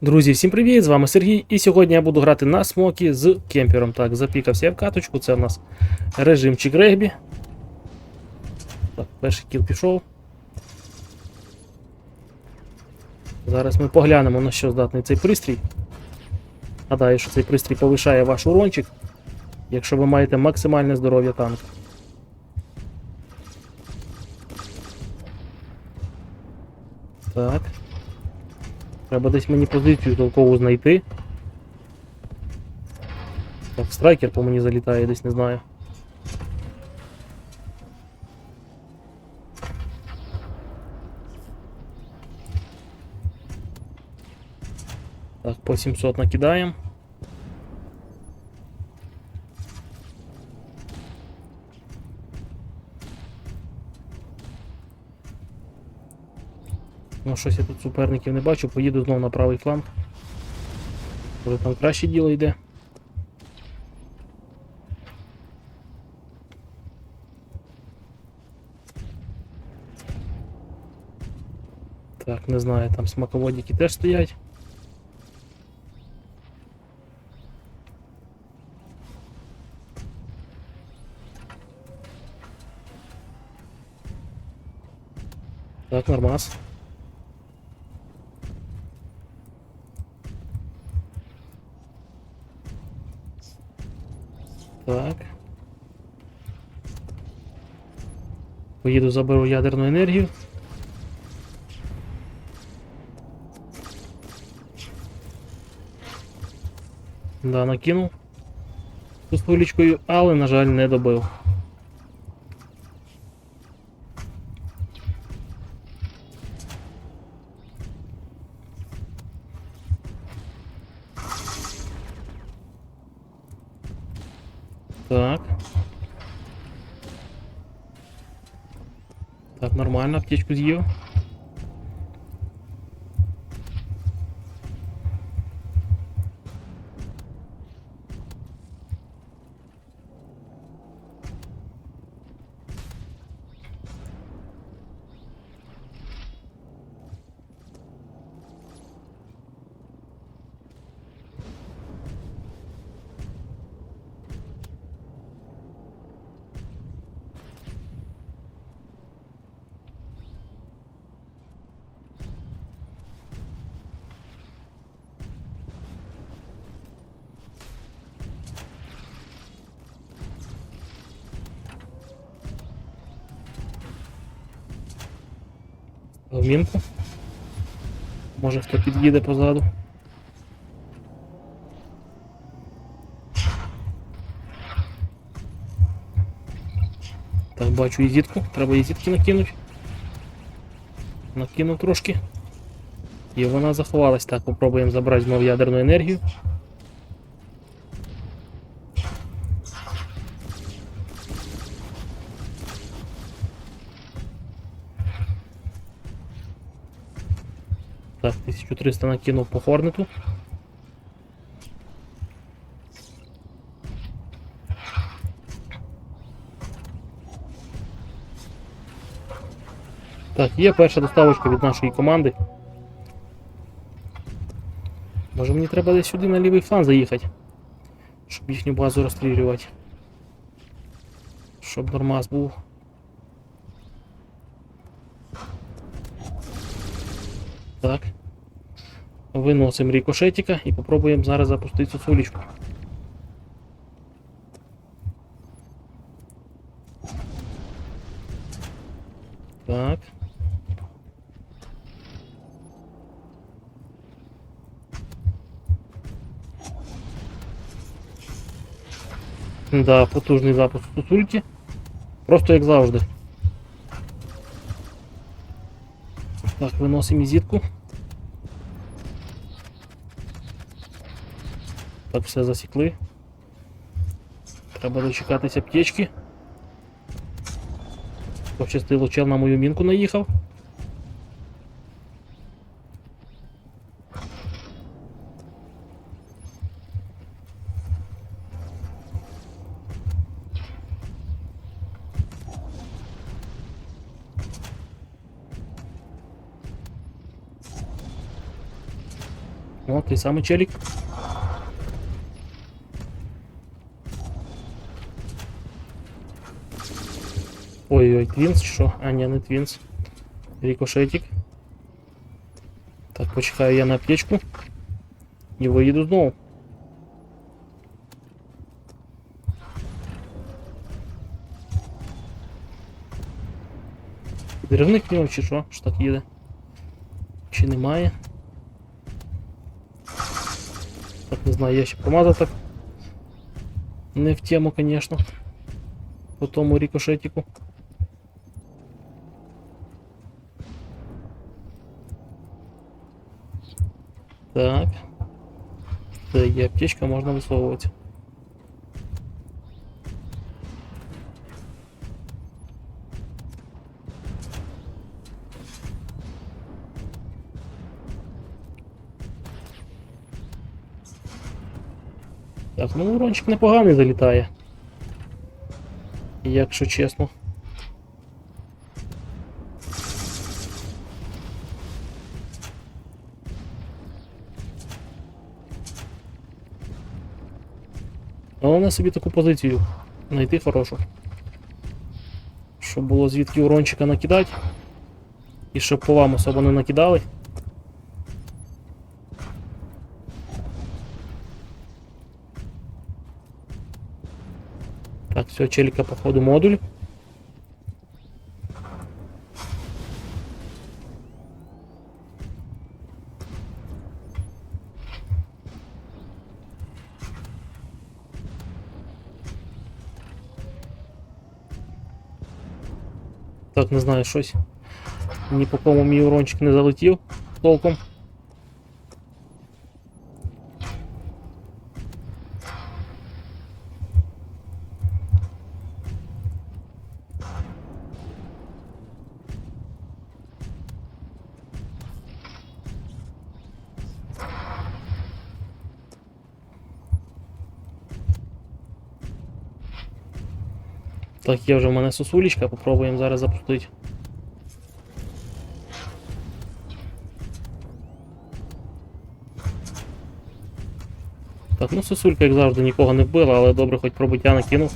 Друзі, всім привіт! З вами Сергій. І сьогодні я буду грати на смокі з кемпером. Так, запікався я в каточку. Це в нас режимчик регбі. Так, перший кіл пішов. Зараз ми поглянемо на що здатний цей пристрій. Гадаю, що цей пристрій повишає ваш урончик, якщо ви маєте максимальне здоров'я танка. Так. Треба десь мені позицію толкову знайти. Так, страйкер по мені залітає десь, не знаю. Так, по 700 накидаємо. Ну, щось я тут суперників не бачу, поїду знову на правий фланг. Може там краще діло йде. Так, не знаю, там смаководики теж стоять. Так, нормас. Так. Поїду заберу ядерну енергію. Да, накинув з хвилічкою, але, на жаль, не добив. Так. Так, нормально, аптечку з'їв. В. Може хто під'їде позаду. Так, бачу ізітку, треба ізітки накинути. Накинув трошки. І вона заховалась. Так, попробуємо забрати знову ядерну енергію. 1300 накинув по хорнету. Так, є перша доставочка від нашої команди. Може мені треба десь сюди на лівий фланг заїхати, щоб їхню базу розстрілювати. Щоб нормас був. Так. Виносимо рикошетика і попробуємо зараз запустити цю сулічку. Так. Да, потужний запуск сусульки. Просто як завжди. Так, виносимо ізітку. Так, все засікли. Треба дочекатися аптечки. Пощастило, чел на мою мінку наїхав. О, той самий челік. Ой-ой, твінс чи що? А, ні, не твінс. Рікошетик. Так, почекаю я на аптечку. І виїду знову. Деревник в нього чи що? Що так їде? Чи немає? Так, не знаю, я ще помазав так. Не в тему, конечно. По тому рикошетику. Так. Це є аптечка, можна висовувати. Так, ну урончик непоганий залітає. Якщо чесно. Головне собі таку позицію знайти хорошу. Щоб було звідки урончика накидати. І щоб по вам особо не накидали. Так, все, челіка, походу, модуль. Так, не знаю, щось. Ні по кому мій урончик не залетів толком. Так, є вже в мене сосулечка, попробуємо зараз запустити. Так, ну сосулька, як завжди, нікого не вбила, але добре, хоч пробиття накинув.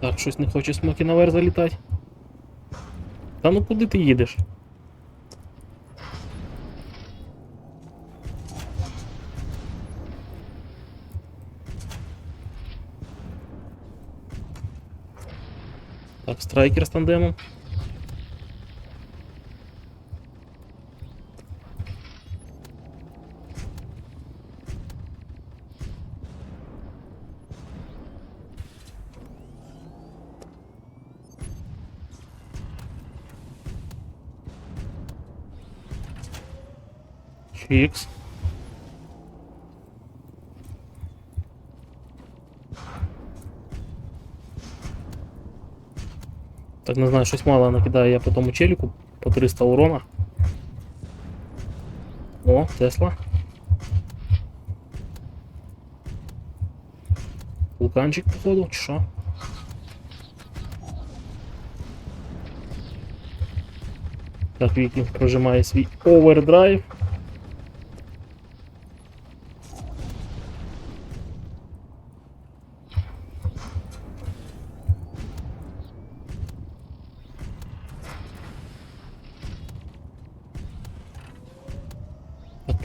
Так, щось не хоче смоки наверх залітати. Та ну куди ти їдеш? Страйкер з тандемом. Чікс. Так не знаю, щось мало накидаю я по тому челіку по 300 урона. О, Тесла. Вулканчик, походу, чи що? Так, Вікінг прожимає свій овердрайв.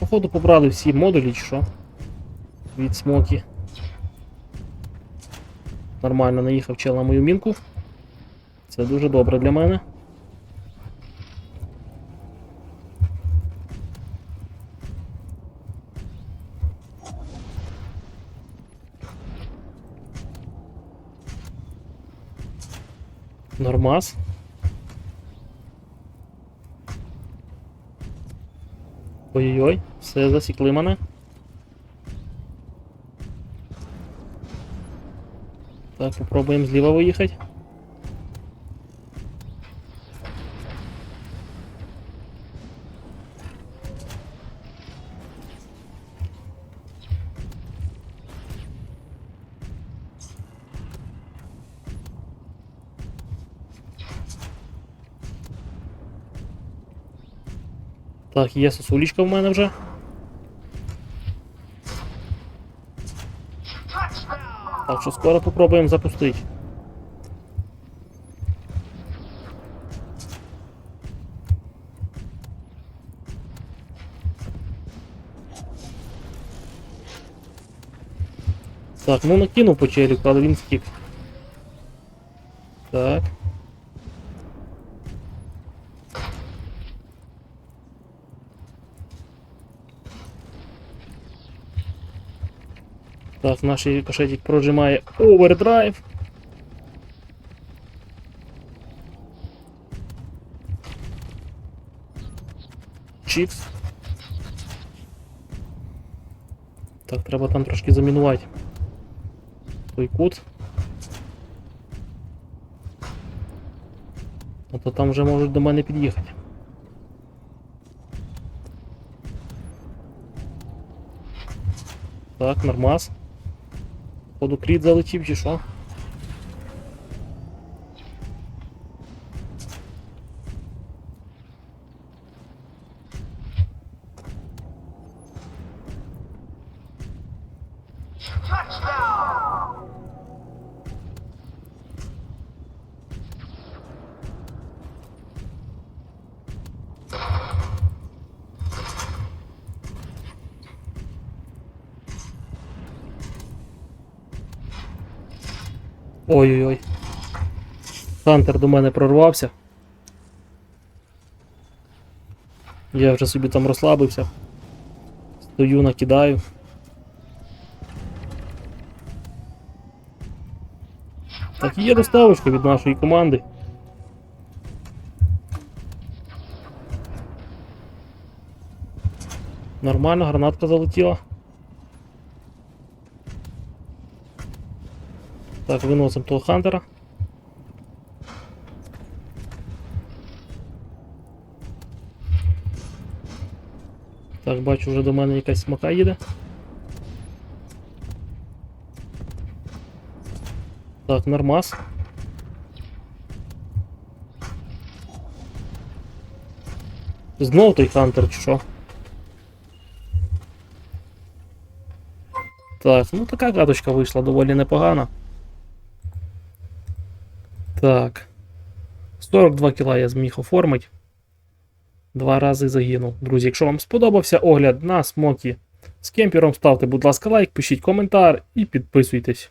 Походу побрали всі модулі, чи що? Від смокі. Нормально наїхав чел на мою мінку. Це дуже добре для мене. Нормас. Ой-ой-ой, все, засікли мене. Так, попробуємо зліва виїхати. Так, є сосулічка в мене вже. Так що скоро попробуємо запустити. Так, ну накинув по челіку, але він втік. Так. Так, наш кошетик прожимає овердрайв. Чікс. Так, треба там трошки замінувати. Той кут. А то там вже можуть до мене під'їхати. Так, нормас. Походу кріт залетів чи що? Ой-ой-ой. Хантер до мене прорвався. Я вже собі там розслабився. Стою, накидаю. Так, є доставочка від нашої команди. Нормально, гранатка залетіла. Так, виносимо того хантера. Так, бачу, вже до мене якась смока їде. Так, нормас. Знов той хантер чи що? Так, ну така каточка вийшла доволі непогана. Так. 42 кіла я зміг оформити. Два рази загинув. Друзі, якщо вам сподобався огляд на смокі з кемпіром, ставте, будь ласка, лайк, пишіть коментар і підписуйтесь.